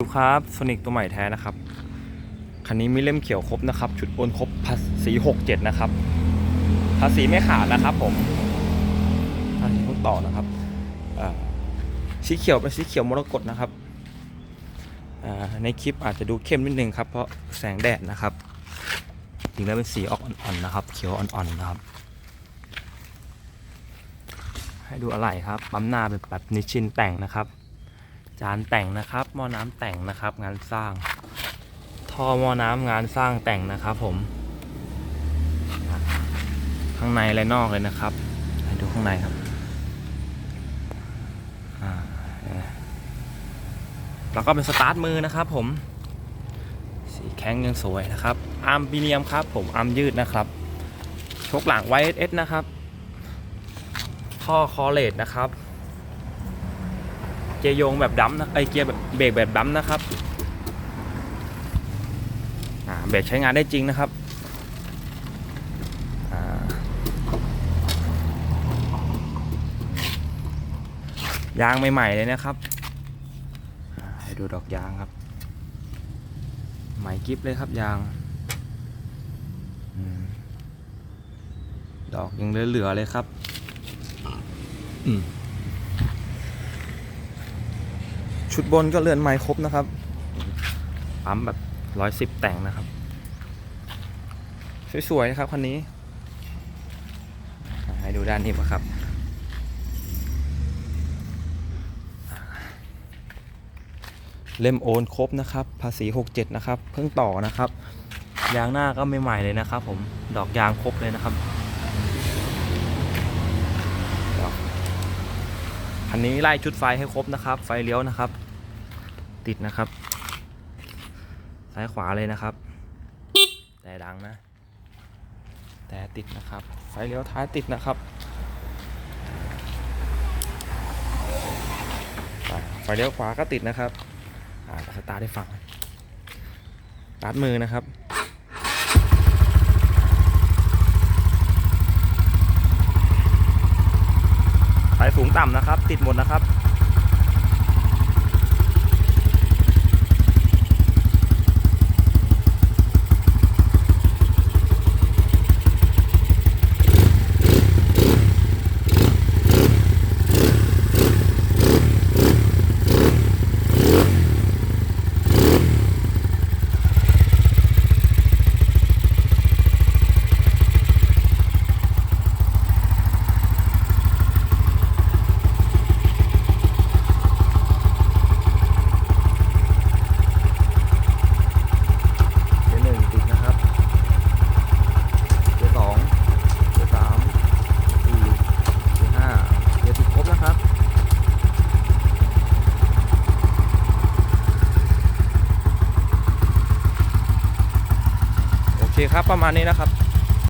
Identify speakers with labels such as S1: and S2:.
S1: ดูครับโซนิกตัวใหม่แท้นะครับ คันนี้มีเล่มเขียวครบนะครับ ชุดโอนครบภาษี67นะครับ ภาษีไม่ขาดนะครับผมภาษีทุกต่อนะครับอ่อสีเขียวเป็นสีเขียวมรกตนะครับอ่อในคลิปอาจจะดูเข้มนิดนึงครับ เพราะแสงแดดนะครับจริงแล้วเป็นสีออกอ่อนๆนะครับ เขียวอ่อนๆนะครับ ให้ดูอะไรครับ ปั๊มหน้าเป็นแบบนิชชินแต่งนะครับ จานแต่งนะครับหม้อน้ำแต่งนะครับ งานสร้าง ท่อหม้อน้ำงานสร้างแต่งนะครับ ผม ข้างในและนอกเลยนะครับให้ดูข้างในครับอ่าแล้วก็เป็นสตาร์ทมือนะครับ ผมสีแข็งยังสวยนะครับอาร์มปีเนียมครับ ผมอาร์มยืดนะครับชกหลังไวเอสนะครับท่อคอเลตนะครับ เกียร์โยงแบบดั้มนะไอเกียร์แบบเบรกแบบดั้มนะครับเบรกใช้งานได้จริงนะครับยางใหม่ ๆ เลยนะครับ ให้ดูดอกยางครับ ใหม่กิฟเลยครับยางอดอกยังเหลือๆเลยครับ อืม ชุดบนก็เรือนไม้ครบนะครับ ปั๊มแบบร้อยสิบแต่งนะครับ สวยๆนะครับคันนี้ ให้ดูด้านนี้มาครับ เล่มโอนครบนะครับ ภาษี 67 นะครับ เพิ่งต่อนะครับ ยางหน้าก็ไม่ใหม่เลยนะครับ ผม ดอกยางครบเลยนะครับดอกคั นนี้ไล่ชุดไฟให้ครบนะครับ ไฟเลี้ยวนะครับ ติดนะครับ ซ้ายขวาเลยนะครับ แต่ดังนะ แต่ติดนะครับ ไฟเลี้ยวท้ายติดนะครับ ไฟเลี้ยวขวาก็ติดนะครับ อ่าสตาร์ทได้ฟังสตาร์ทมือนะครับ สายสูงต่ำนะครับ ติดหมดนะครับ เกียร์หนึ่งติดนะครับ เกียร์สองเกียร์สามสี่เกียร์ห้าเกียร์ติดครบนะครับ โอ เคครับประมาณนี้นะครับ